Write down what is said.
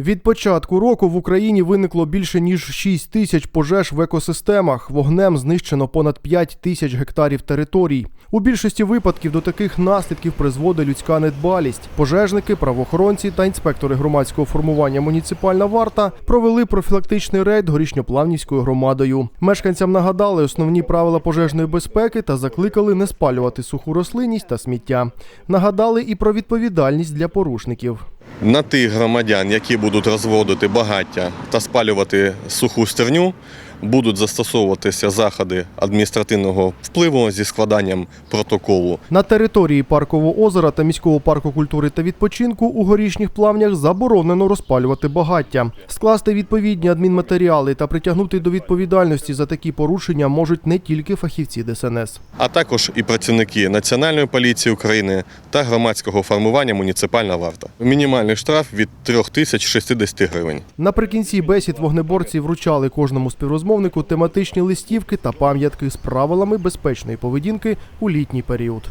Від початку року в Україні виникло більше ніж 6 тисяч пожеж в екосистемах. Вогнем знищено понад 5 тисяч гектарів територій. У більшості випадків до таких наслідків призводить людська недбалість. Пожежники, правоохоронці та інспектори громадського формування муніципальна варта провели профілактичний рейд горішньоплавнівською громадою. Мешканцям нагадали основні правила пожежної безпеки та закликали не спалювати суху рослинність та сміття. Нагадали і про відповідальність для порушників. На тих громадян, які будуть розводити багаття та спалювати суху стерню, будуть застосовуватися заходи адміністративного впливу зі складанням протоколу. На території паркового озера та міського парку культури та відпочинку у горішніх плавнях заборонено розпалювати багаття. Скласти відповідні адмінматеріали та притягнути до відповідальності за такі порушення можуть не тільки фахівці ДСНС. а також і працівники Національної поліції України та громадського формування муніципальна варта. Мінімальний штраф від 3060 гривень. Наприкінці бесід вогнеборці вручали кожному співрозмовнику тематичні листівки та пам'ятки з правилами безпечної поведінки у літній період.